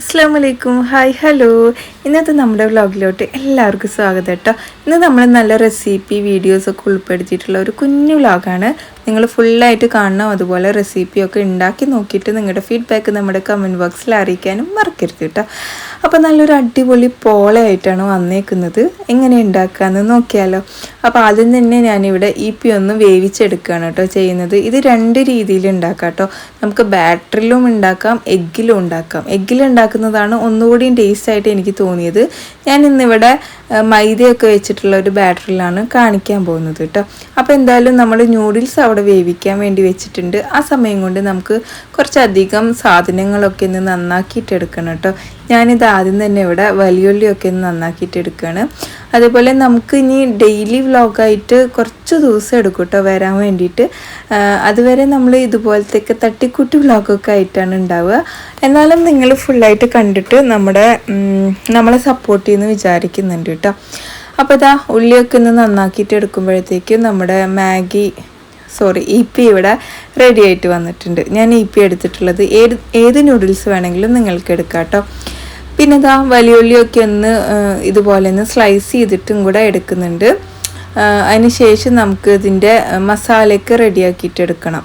അസ്സാം വലൈക്കും hi hello ഇന്നത്തെ നമ്മുടെ വ്ളോഗിലോട്ട് എല്ലാവർക്കും സ്വാഗതം കേട്ടോ. ഇന്ന് നമ്മൾ നല്ല റെസിപ്പി വീഡിയോസൊക്കെ ഉൾപ്പെടുത്തിയിട്ടുള്ള ഒരു കുഞ്ഞു വ്ളോഗാണ്. നിങ്ങൾ ഫുള്ളായിട്ട് കാണണം. അതുപോലെ റെസിപ്പിയൊക്കെ ഉണ്ടാക്കി നോക്കിയിട്ട് നിങ്ങളുടെ ഫീഡ്ബാക്ക് നമ്മുടെ കമന്റ് ബോക്സിൽ അറിയിക്കാനും മറക്കരുത് കേട്ടോ. അപ്പോൾ നല്ലൊരു അടിപൊളി പോളയായിട്ടാണ് വന്നേക്കുന്നത്. എങ്ങനെ ഉണ്ടാക്കാമെന്ന് നോക്കിയാലോ. അപ്പോൾ ആദ്യം തന്നെ ഞാനിവിടെ ഈ പി ഒന്ന് വേവിച്ചെടുക്കുകയാണ് കേട്ടോ ചെയ്യുന്നത്. ഇത് രണ്ട് രീതിയിൽ ഉണ്ടാക്കാം കേട്ടോ. നമുക്ക് ബാറ്ററിലും ഉണ്ടാക്കാം എഗ്ഗിലും ഉണ്ടാക്കാം. എഗ്ഗിലുണ്ടാക്കുന്നതാണ് ഒന്നുകൂടിയും ടേസ്റ്റ് ആയിട്ട് എനിക്ക് തോന്നിയത്. ഞാൻ ഇന്നിവിടെ മൈദയൊക്കെ വെച്ചിട്ടുള്ള ഒരു ബാറ്ററിലാണ് കാണിക്കാൻ പോകുന്നത് കേട്ടോ. അപ്പോൾ എന്തായാലും നമ്മൾ ന്യൂഡിൽസ് അവിടെ വേവിക്കാൻ വേണ്ടി വെച്ചിട്ടുണ്ട്. ആ സമയം കൊണ്ട് നമുക്ക് കുറച്ചധികം സാധനങ്ങളൊക്കെ ഒന്ന് നന്നാക്കിയിട്ട് എടുക്കണം കേട്ടോ. ഞാനിത് ആദ്യം തന്നെ ഇവിടെ വലിയുള്ളിയൊക്കെ ഒന്ന് നന്നാക്കിയിട്ട് എടുക്കുകയാണ്. അതുപോലെ നമുക്ക് ഇനി ഡെയിലി വ്ലോഗായിട്ട് കുറച്ച് ദിവസം എടുക്കും കേട്ടോ വരാൻ വേണ്ടിയിട്ട്. അതുവരെ നമ്മൾ ഇതുപോലത്തെയൊക്കെ തട്ടിക്കൂട്ടി വ്ളോഗൊക്കെ ആയിട്ടാണ് ഉണ്ടാവുക. എന്നാലും നിങ്ങൾ ഫുള്ളായിട്ട് കണ്ടിട്ട് നമ്മുടെ നമ്മളെ സപ്പോർട്ട് ചെയ്യുന്നു വിചാരിക്കുന്നുണ്ട് കേട്ടോ. അപ്പോൾ ഇതാ ഉള്ളിയൊക്കെ ഒന്ന് നന്നാക്കിയിട്ട് എടുക്കുമ്പോഴത്തേക്കും നമ്മുടെ മാഗി സോറി ഇ പി ഇവിടെ റെഡി ആയിട്ട് വന്നിട്ടുണ്ട്. ഞാൻ ഇ പി എടുത്തിട്ടുള്ളത്. ഏത് ഏത് നൂഡിൽസ് വേണമെങ്കിലും നിങ്ങൾക്ക് എടുക്കാം കേട്ടോ. പിന്നെ ഇതാ വലിയുള്ളിയൊക്കെ ഒന്ന് ഇതുപോലെ ഒന്ന് സ്ലൈസ് ചെയ്തിട്ടും കൂടെ എടുക്കുന്നുണ്ട്. ആ, അതിന് ശേഷം നമുക്ക് ഇതിന്റെ മസാലയൊക്കെ റെഡിയാക്കിയിട്ട് എടുക്കണം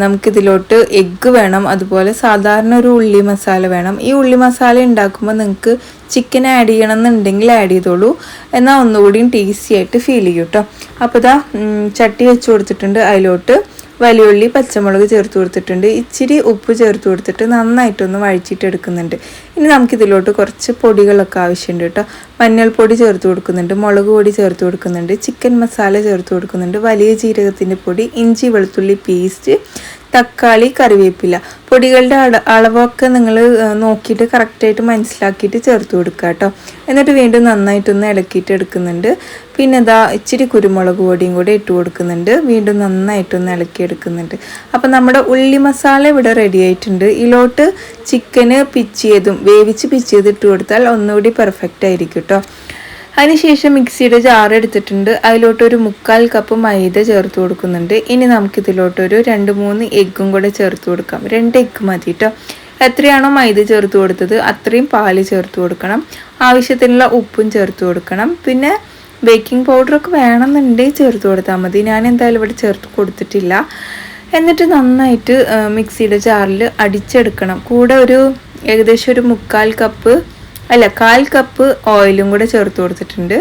നമുക്കിതിലോട്ട് എഗ്ഗ് വേണം അതുപോലെ സാധാരണ ഒരു ഉള്ളി മസാല വേണം. ഈ ഉള്ളി മസാല ഉണ്ടാക്കുമ്പോൾ നിങ്ങൾക്ക് ചിക്കൻ ആഡ് ചെയ്യണം എന്നുണ്ടെങ്കിൽ ആഡ് ചെയ്തോളൂ. എന്നാൽ ഒന്നുകൂടിയും ടേസ്റ്റി ആയിട്ട് ഫീൽ ചെയ്യും കേട്ടോ അപ്പോൾ ഇതാ ചട്ടി വെച്ച് കൊടുത്തിട്ടുണ്ട്. അതിലോട്ട് വലിയുള്ളി പച്ചമുളക് ചേർത്ത് കൊടുത്തിട്ടുണ്ട്. ഇച്ചിരി ഉപ്പ് ചേർത്ത് കൊടുത്തിട്ട് നന്നായിട്ടൊന്ന് വഴിച്ചിട്ട് എടുക്കുന്നുണ്ട്. ഇനി നമുക്കിതിലോട്ട് കുറച്ച് പൊടികളൊക്കെ ആവശ്യമുണ്ട് കേട്ടോ. മഞ്ഞൾപ്പൊടി ചേർത്ത് കൊടുക്കുന്നുണ്ട് മുളക് പൊടി ചേർത്ത് കൊടുക്കുന്നുണ്ട് ചിക്കൻ മസാല ചേർത്ത് കൊടുക്കുന്നുണ്ട് വലിയ ജീരകത്തിന്റെ പൊടി ഇഞ്ചി വെളുത്തുള്ളി പേസ്റ്റ് തക്കാളി കറിവേപ്പില. പൊടികളുടെ അള അളവൊക്കെ നിങ്ങൾ നോക്കിയിട്ട് കറക്റ്റായിട്ട് മനസ്സിലാക്കിയിട്ട് ചേർത്ത് കൊടുക്കുക കേട്ടോ എന്നിട്ട് വീണ്ടും നന്നായിട്ടൊന്ന് ഇളക്കിയിട്ട് എടുക്കുന്നുണ്ട്. പിന്നെ ഇതാ ഇച്ചിരി കുരുമുളക് പൊടിയും കൂടെ ഇട്ട് കൊടുക്കുന്നുണ്ട്. വീണ്ടും നന്നായിട്ടൊന്ന് ഇളക്കി എടുക്കുന്നുണ്ട്. അപ്പം നമ്മുടെ ഉള്ളി മസാല ഇവിടെ റെഡി ആയിട്ടുണ്ട്. ഇതിലോട്ട് ചിക്കന് പിച്ചിയതും വേവിച്ച് പിച്ചിയത് ഇട്ട് കൊടുത്താൽ ഒന്നുകൂടി പെർഫെക്റ്റ് ആയിരിക്കും കേട്ടോ അതിനുശേഷം മിക്സിയുടെ ജാർ എടുത്തിട്ടുണ്ട്. അതിലോട്ട് ഒരു മുക്കാൽ കപ്പ് മൈദ ചേർത്ത് കൊടുക്കുന്നുണ്ട്. ഇനി നമുക്കിതിലോട്ടൊരു രണ്ട് മൂന്ന് എഗ്ഗും കൂടെ ചേർത്ത് കൊടുക്കാം. രണ്ട് എഗ്ഗ് മതി കേട്ടോ എത്രയാണോ മൈദ ചേർത്ത് കൊടുത്തത് അത്രയും പാൽ ചേർത്ത് കൊടുക്കണം. ആവശ്യത്തിനുള്ള ഉപ്പും ചേർത്ത് കൊടുക്കണം. പിന്നെ ബേക്കിംഗ് പൗഡറൊക്കെ വേണമെന്നുണ്ടെങ്കിൽ ചേർത്ത് കൊടുത്താൽ മതി. ഞാൻ എന്തായാലും ഇവിടെ ചേർത്ത് കൊടുത്തിട്ടില്ല. എന്നിട്ട് നന്നായിട്ട് മിക്സിയുടെ ജാറിൽ അടിച്ചെടുക്കണം. കൂടെ ഒരു ഏകദേശം ഒരു മുക്കാൽ കപ്പ് അല്ല കാൽ കപ്പ് ഓയിലും കൂടെ ചേർത്ത് കൊടുത്തിട്ടുണ്ട്.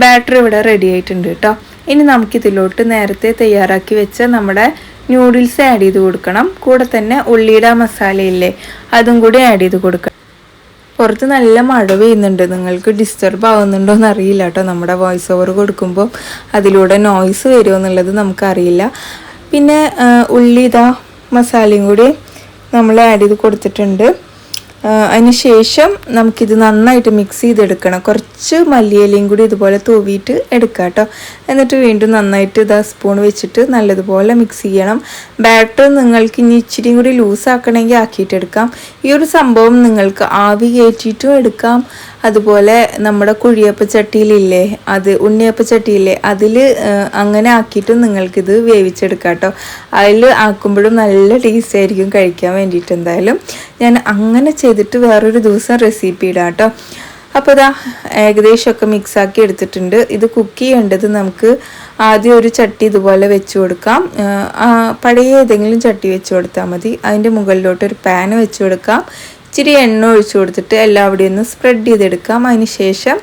ബാറ്റർ ഇവിടെ റെഡി ആയിട്ടുണ്ട് കേട്ടോ ഇനി നമുക്കിതിലോട്ട് നേരത്തെ തയ്യാറാക്കി വെച്ച നമ്മുടെ ന്യൂഡിൽസ് ആഡ് ചെയ്ത് കൊടുക്കണം. കൂടെ തന്നെ ഉള്ളിയുടെ മസാലയില്ലേ അതും കൂടി ആഡ് ചെയ്ത് കൊടുക്കണം. പുറത്ത് നല്ല മഴ പെയ്യുന്നുണ്ട്. നിങ്ങൾക്ക് ഡിസ്റ്റർബ് ആവുന്നുണ്ടോ എന്ന് അറിയില്ല കേട്ടോ നമ്മുടെ വോയിസ് ഓവർ കൊടുക്കുമ്പോൾ അതിലൂടെ നോയ്സ് വരുമോ എന്നുള്ളത് നമുക്കറിയില്ല. പിന്നെ ഉള്ളി മസാലയും കൂടി നമ്മൾ ആഡ് ചെയ്ത് കൊടുത്തിട്ടുണ്ട്. അതിന് ശേഷം നമുക്കിത് നന്നായിട്ട് മിക്സ് ചെയ്തെടുക്കണം. കുറച്ച് മല്ലിയിലയും കൂടി ഇതുപോലെ തൂവിയിട്ട് എടുക്കുക കേട്ടോ. എന്നിട്ട് വീണ്ടും നന്നായിട്ട് ഇതാ സ്പൂൺ വെച്ചിട്ട് നല്ലതുപോലെ മിക്സ് ചെയ്യണം. ബാറ്റർ നിങ്ങൾക്ക് ഇനി ഇച്ചിരിയും കൂടി ലൂസ് ആക്കണമെങ്കിൽ ആക്കിയിട്ടെടുക്കാം. ഈ ഒരു സംഭവം നിങ്ങൾക്ക് ആവി കയറ്റിയിട്ടും എടുക്കാം. അതുപോലെ നമ്മുടെ കുഴിയപ്പ ചട്ടിയിലില്ലേ അത് ഉണ്ണിയപ്പ ചട്ടിയില്ലേ അതിൽ അങ്ങനെ ആക്കിയിട്ടും നിങ്ങൾക്കിത് വേവിച്ചെടുക്കാം കേട്ടോ. അതിൽ ആക്കുമ്പോഴും നല്ല ടേസ്റ്റ് ആയിരിക്കും കഴിക്കാൻ വേണ്ടിയിട്ട് എന്തായാലും. ഞാൻ അങ്ങനെ ചെയ്തിട്ട് വേറൊരു ദിവസം റെസിപ്പി ഇടാം കേട്ടോ അപ്പോൾ ഇതാ ഏകദേശമൊക്കെ മിക്സാക്കി എടുത്തിട്ടുണ്ട്. ഇത് കുക്ക് ചെയ്യേണ്ടത് നമുക്ക് ആദ്യം ഒരു ചട്ടി ഇതുപോലെ വെച്ച് കൊടുക്കാം. പഴയ ഏതെങ്കിലും ചട്ടി വെച്ച് കൊടുത്താൽ മതി. അതിന്റെ മുകളിലോട്ട് ഒരു പാൻ വെച്ച് കൊടുക്കാം. ഇച്ചിരി എണ്ണ ഒഴിച്ചു കൊടുത്തിട്ട് എല്ലാവിടെയും ഒന്ന് സ്പ്രെഡ് ചെയ്തെടുക്കാം. അതിന് ശേഷം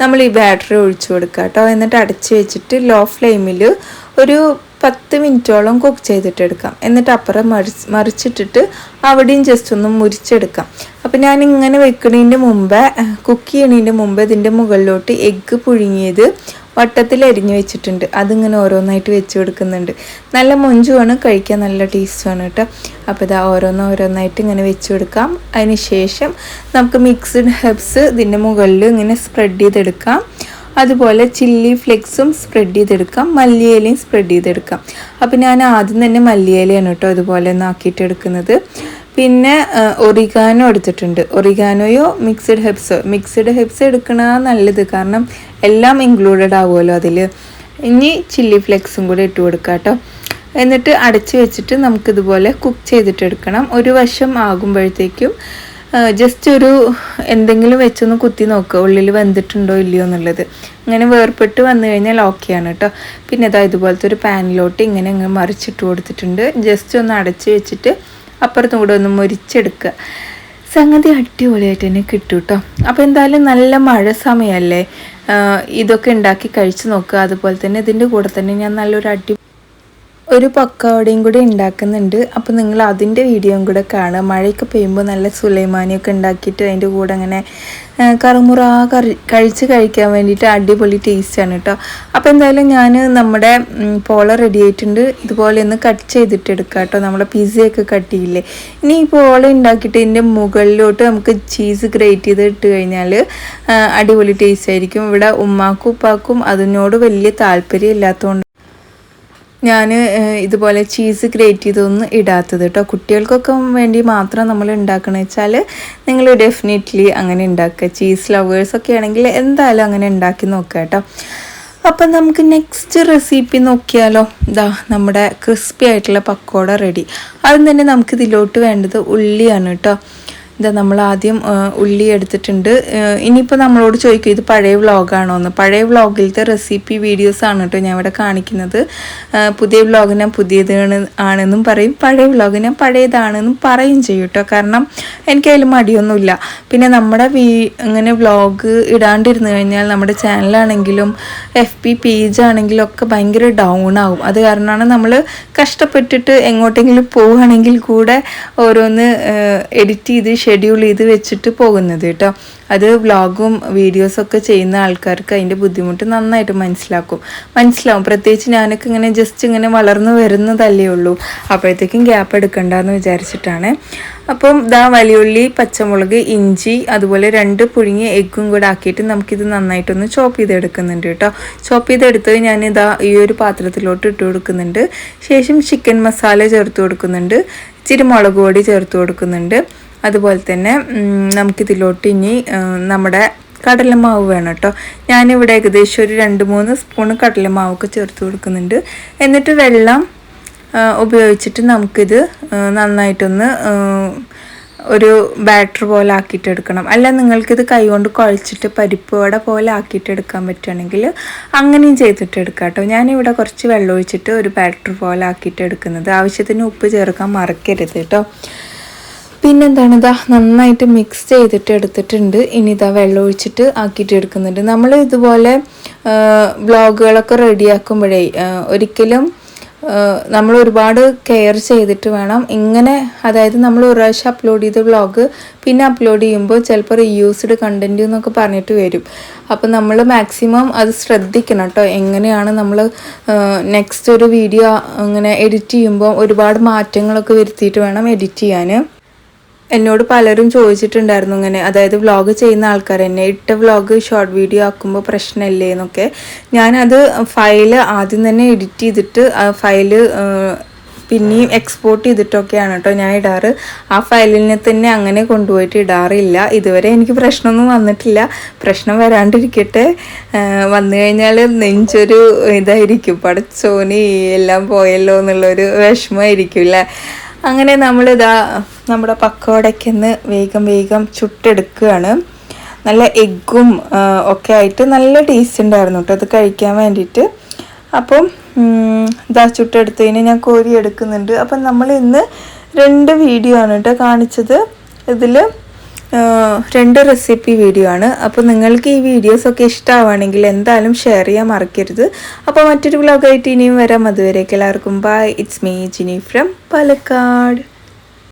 നമ്മൾ ഈ ബാറ്ററി ഒഴിച്ചു കൊടുക്കുക കേട്ടോ എന്നിട്ട് അടച്ച് വെച്ചിട്ട് ലോ ഫ്ലെയിമിൽ ഒരു പത്ത് മിനിറ്റോളം കുക്ക് ചെയ്തിട്ട് എടുക്കാം എന്നിട്ട് അപ്പുറം മറിച്ച് മറിച്ചിട്ടിട്ട് അവിടെയും ജസ്റ്റ് ഒന്ന് മുരിച്ചെടുക്കാം. അപ്പോൾ ഞാൻ ഇങ്ങനെ വെക്കുന്നതിന്റെ മുമ്പേ കുക്ക് ചെയ്യണതിന്റെ മുമ്പ് ഇതിന്റെ മുകളിലോട്ട് എഗ്ഗ് പുഴുങ്ങിയത് വട്ടത്തിൽ അരിഞ്ഞു വെച്ചിട്ടുണ്ട്. അതിങ്ങനെ ഓരോന്നായിട്ട് വെച്ച് കൊടുക്കുന്നുണ്ട്. നല്ല മൊഞ്ചുമാണ് കഴിക്കാൻ നല്ല ടേസ്റ്റുമാണ് കേട്ടോ. അപ്പോൾ ഇതാ ഓരോന്ന് ഓരോന്നായിട്ട് ഇങ്ങനെ വെച്ച് കൊടുക്കാം. അതിന് ശേഷം നമുക്ക് മിക്സ്ഡ് ഹെബ്സ് ഇതിന്റെ മുകളിൽ ഇങ്ങനെ സ്പ്രെഡ് ചെയ്തെടുക്കാം. അതുപോലെ ചില്ലി ഫ്ലെക്സും സ്പ്രെഡ് ചെയ്തെടുക്കാം. മല്ലിയിലയും സ്പ്രെഡ് ചെയ്തെടുക്കാം. അപ്പോൾ ഞാൻ ആദ്യം തന്നെ മല്ലിയിലയാണ് കേട്ടോ ഇതുപോലെ ഒന്ന് എടുക്കുന്നത് പിന്നെ ഒറിഗാനോ എടുത്തിട്ടുണ്ട്. ഒറിഗാനോയോ മിക്സഡ് ഹെബ്സോ? മിക്സഡ് ഹെബ്സ് എടുക്കണ നല്ലത് കാരണം എല്ലാം ഇൻക്ലൂഡഡ് ആവുമല്ലോ അതിൽ ഇനി ചില്ലി ഫ്ലെക്സും കൂടെ ഇട്ട് കൊടുക്കാം കേട്ടോ. എന്നിട്ട് അടച്ചു വെച്ചിട്ട് നമുക്കിതുപോലെ കുക്ക് ചെയ്തിട്ടെടുക്കണം. ഒരു വശം ആകുമ്പോഴത്തേക്കും ജസ്റ്റ് ഒരു എന്തെങ്കിലും വെച്ചൊന്ന് കുത്തി നോക്കുക ഉള്ളിൽ വെന്തിട്ടുണ്ടോ ഇല്ലയോ എന്നുള്ളത്. അങ്ങനെ വേർപെട്ട് വന്നു കഴിഞ്ഞാൽ ഓക്കെയാണ് കേട്ടോ പിന്നെ ഇതാ ഇതുപോലത്തെ ഒരു പാനിലോട്ട് ഇങ്ങനെ അങ്ങ് മറിച്ചിട്ട് കൊടുത്തിട്ടുണ്ട്. ജസ്റ്റ് ഒന്ന് അടച്ച് വെച്ചിട്ട് അപ്പുറത്തും കൂടെ ഒന്ന് മുരിച്ചെടുക്കുക. സംഗതി അടിപൊളിയായിട്ട് തന്നെ കിട്ടും കേട്ടോ അപ്പോൾ എന്തായാലും നല്ല മഴ സമയമല്ലേ ഇതൊക്കെ ഉണ്ടാക്കി കഴിച്ച് നോക്കുക. അതുപോലെ തന്നെ ഇതിന്റെ കൂടെ തന്നെ ഞാൻ നല്ലൊരു അടി ഒരു പക്കവടയും കൂടി ഉണ്ടാക്കുന്നുണ്ട്. അപ്പോൾ നിങ്ങൾ അതിന്റെ വീഡിയോയും കൂടെ കാണുക. മഴയൊക്കെ പെയ്യുമ്പോൾ നല്ല സുലൈമാനിയൊക്കെ ഉണ്ടാക്കിയിട്ട് അതിന്റെ കൂടെ അങ്ങനെ കറുമുറ കറി കഴിച്ച് കഴിക്കാൻ വേണ്ടിയിട്ട് അടിപൊളി ടേസ്റ്റാണ് കേട്ടോ അപ്പോൾ എന്തായാലും ഞാൻ നമ്മുടെ പോള റെഡി ആയിട്ടുണ്ട്. ഇതുപോലെ ഒന്ന് കട്ട് ചെയ്തിട്ട് എടുക്കാം കേട്ടോ നമ്മുടെ പിസയൊക്കെ കട്ട് ചെയ്യില്ലേ. ഇനി ഈ പോള ഉണ്ടാക്കിയിട്ട് ഇതിന്റെ മുകളിലോട്ട് നമുക്ക് ചീസ് ഗ്രേറ്റ് ചെയ്ത് ഇട്ട് കഴിഞ്ഞാൽ അടിപൊളി ടേസ്റ്റ് ആയിരിക്കും. ഇവിടെ ഉമ്മാക്കും ഉപ്പാക്കും അതിനോട് വലിയ താല്പര്യം ഇല്ലാത്തതുകൊണ്ട് ഞാൻ ഇതുപോലെ ചീസ് ഗ്രേറ്റ് ചെയ്തൊന്നും ഇടാത്തത് കേട്ടോ കുട്ടികൾക്കൊക്കെ വേണ്ടി മാത്രം നമ്മൾ ഉണ്ടാക്കണമെന്ന് വെച്ചാൽ നിങ്ങൾ ഡെഫിനറ്റ്ലി അങ്ങനെ ഉണ്ടാക്കുക. ചീസ് ലവേഴ്സൊക്കെ ആണെങ്കിൽ എന്തായാലും അങ്ങനെ ഉണ്ടാക്കി നോക്കുക കേട്ടോ അപ്പം നമുക്ക് നെക്സ്റ്റ് റെസിപ്പി നോക്കിയാലോ. ഇതാ നമ്മുടെ ക്രിസ്പി ആയിട്ടുള്ള പക്കോട റെഡി അതും തന്നെ നമുക്ക് ഇതിലോട്ട് വേണ്ടത് ഉള്ളിയാണ് കേട്ടോ ഇതാ നമ്മൾ ആദ്യം ഉള്ളി എടുത്തിട്ടുണ്ട്. ഇനിയിപ്പോൾ നമ്മളോട് ചോദിക്കും ഇത് പഴയ വ്ളോഗാണോ എന്ന്. പഴയ വ്ളോഗിലത്തെ റെസിപ്പി വീഡിയോസ് ആണ് കേട്ടോ ഞാൻ ഇവിടെ കാണിക്കുന്നത് പുതിയ വ്ളോഗ് ഞാൻ പുതിയതാണ് ആണെന്നും പറയും. പഴയ വ്ളോഗ് ഞാൻ പഴയതാണെന്നും പറയും ചെയ്യും കേട്ടോ. കാരണം എനിക്ക് അതിൽ മടിയൊന്നുമില്ല. പിന്നെ നമ്മുടെ വീ ഇങ്ങനെ വ്ളോഗ് ഇടാണ്ടിരുന്നു കഴിഞ്ഞാൽ നമ്മുടെ ചാനലാണെങ്കിലും എഫ് പി പേജ് ആണെങ്കിലും ഒക്കെ ഭയങ്കര ഡൗൺ ആവും. അത് കാരണമാണ് നമ്മൾ കഷ്ടപ്പെട്ടിട്ട് എങ്ങോട്ടെങ്കിലും പോവുകയാണെങ്കിൽ കൂടെ ഓരോന്ന് എഡിറ്റ് ചെയ്ത് ഷെഡ്യൂൾ ചെയ്ത് വെച്ചിട്ട് പോകുന്നത് കേട്ടോ. അത് വ്ളോഗും വീഡിയോസൊക്കെ ചെയ്യുന്ന ആൾക്കാർക്ക് അതിന്റെ ബുദ്ധിമുട്ട് നന്നായിട്ട് മനസ്സിലാക്കും. മനസ്സിലാവും. പ്രത്യേകിച്ച് ഞാനൊക്കെ ഇങ്ങനെ ജസ്റ്റ് ഇങ്ങനെ വളർന്നു വരുന്നതല്ലേ ഉള്ളൂ. അപ്പോഴത്തേക്കും ഗ്യാപ്പ് എടുക്കണ്ടെന്ന് വിചാരിച്ചിട്ടാണ്. അപ്പം ദാ വലിയുള്ളി പച്ചമുളക് ഇഞ്ചി അതുപോലെ രണ്ട് പുഴുങ്ങിയ എഗ്ഗും കൂടെ ആക്കിയിട്ട് നമുക്കിത് നന്നായിട്ടൊന്ന് ചോപ്പ് ചെയ്തെടുക്കുന്നുണ്ട് കേട്ടോ. ചോപ്പ് ചെയ്തെടുത്തത് ഞാൻ ഇതാ ഈ ഒരു പാത്രത്തിലോട്ട് ഇട്ട് കൊടുക്കുന്നുണ്ട്. ശേഷം ചിക്കൻ മസാല ചേർത്ത് കൊടുക്കുന്നുണ്ട്. ഇച്ചിരി മുളക് പൊടി ചേർത്ത് കൊടുക്കുന്നുണ്ട്. അതുപോലെ തന്നെ നമുക്കിതിലോട്ട് ഇനി നമ്മുടെ കടലമാവ് വേണം കേട്ടോ. ഞാനിവിടെ ഏകദേശം ഒരു രണ്ട് മൂന്ന് സ്പൂൺ കടലമാവൊക്കെ ചേർത്ത് കൊടുക്കുന്നുണ്ട്. എന്നിട്ട് വെള്ളം ഉപയോഗിച്ചിട്ട് നമുക്കിത് നന്നായിട്ടൊന്ന് ഒരു ബാറ്റർ പോലെ ആക്കിയിട്ട് എടുക്കണം അല്ല നിങ്ങൾക്കിത് കൈകൊണ്ട് കുഴച്ചിട്ട് പരിപ്പ് വട പോലെ ആക്കിയിട്ട് എടുക്കാൻ പറ്റുകയാണെങ്കിൽ അങ്ങനെയും ചെയ്തിട്ട് എടുക്കാം കേട്ടോ. ഞാനിവിടെ കുറച്ച് വെള്ളം ഒഴിച്ചിട്ട് ഒരു ബാറ്റർ പോലെ ആക്കിയിട്ട് എടുക്കുന്നത് ആവശ്യത്തിന് ഉപ്പ് ചേർക്കാൻ മറക്കരുത് കേട്ടോ. പിന്നെന്താണ് ഇതാ നന്നായിട്ട് മിക്സ് ചെയ്തിട്ട് എടുത്തിട്ടുണ്ട്. ഇനി ഇതാ വെള്ളം ഒഴിച്ചിട്ട് ആക്കിയിട്ട് എടുക്കുന്നുണ്ട്. നമ്മൾ ഇതുപോലെ ബ്ലോഗുകളൊക്കെ റെഡിയാക്കുമ്പോഴേ ഒരിക്കലും നമ്മൾ ഒരുപാട് കെയർ ചെയ്തിട്ട് വേണം. ഇങ്ങനെ അതായത് നമ്മൾ ഒരു പ്രാവശ്യം അപ്ലോഡ് ചെയ്ത ബ്ലോഗ് പിന്നെ അപ്ലോഡ് ചെയ്യുമ്പോൾ ചിലപ്പോൾ റീയൂസ്ഡ് കണ്ടന്റ് എന്നൊക്കെ പറഞ്ഞിട്ട് വരും. അപ്പം നമ്മൾ മാക്സിമം അത് ശ്രദ്ധിക്കണം കേട്ടോ. എങ്ങനെയാണ് നമ്മൾ നെക്സ്റ്റ് ഒരു വീഡിയോ അങ്ങനെ എഡിറ്റ് ചെയ്യുമ്പോൾ ഒരുപാട് മാറ്റങ്ങളൊക്കെ വരുത്തിയിട്ട് വേണം എഡിറ്റ് ചെയ്യാൻ. എന്നോട് പലരും ചോദിച്ചിട്ടുണ്ടായിരുന്നു ഇങ്ങനെ അതായത് വ്ളോഗ് ചെയ്യുന്ന ആൾക്കാർ എന്നെ ഇട്ട വ്ളോഗ് ഷോർട്ട് വീഡിയോ ആക്കുമ്പോൾ പ്രശ്നമില്ലേ എന്നൊക്കെ. ഞാനത് ഫയൽ ആദ്യം തന്നെ എഡിറ്റ് ചെയ്തിട്ട് ആ ഫയൽ പിന്നെയും എക്സ്പോർട്ട് ചെയ്തിട്ടൊക്കെയാണ് കേട്ടോ ഞാൻ ഇടാറ്. ആ ഫയലിനെ തന്നെ അങ്ങനെ കൊണ്ടുപോയിട്ട് ഇടാറില്ല. ഇതുവരെ എനിക്ക് പ്രശ്നമൊന്നും വന്നിട്ടില്ല. പ്രശ്നം വരാണ്ടിരിക്കട്ടെ. വന്നു കഴിഞ്ഞാൽ നെഞ്ചൊരു ഇതായിരിക്കും. പടച്ചോനി എല്ലാം പോയല്ലോ എന്നുള്ളൊരു വിഷമമായിരിക്കും അല്ലേ അങ്ങനെ നമ്മളിതാ നമ്മുടെ പക്കോടയ്ക്കൊന്ന് വേഗം വേഗം ചുട്ടെടുക്കുകയാണ്. നല്ല എഗ്ഗും ഒക്കെ ആയിട്ട് നല്ല ടേസ്റ്റ് ഉണ്ടായിരുന്നു കേട്ടോ അത് കഴിക്കാൻ വേണ്ടിയിട്ട്. അപ്പം ഇതാ ചുട്ടെടുത്തതിന് ഞാൻ കോരി എടുക്കുന്നുണ്ട്. അപ്പം നമ്മൾ ഇന്ന് രണ്ട് വീഡിയോ ആണ് കേട്ടോ കാണിച്ചത്. ഇതിൽ രണ്ട് റെസിപ്പി വീഡിയോ ആണ്. അപ്പോൾ നിങ്ങൾക്ക് ഈ വീഡിയോസൊക്കെ ഇഷ്ടമാവുകയാണെങ്കിൽ എന്തായാലും ഷെയർ ചെയ്യാൻ മറക്കരുത്. അപ്പോൾ മറ്റൊരു വ്ലോഗായിട്ട് ഇനിയും വരാം. അതുവരേക്ക് എല്ലാവർക്കും bye it's me Jini from Palakkad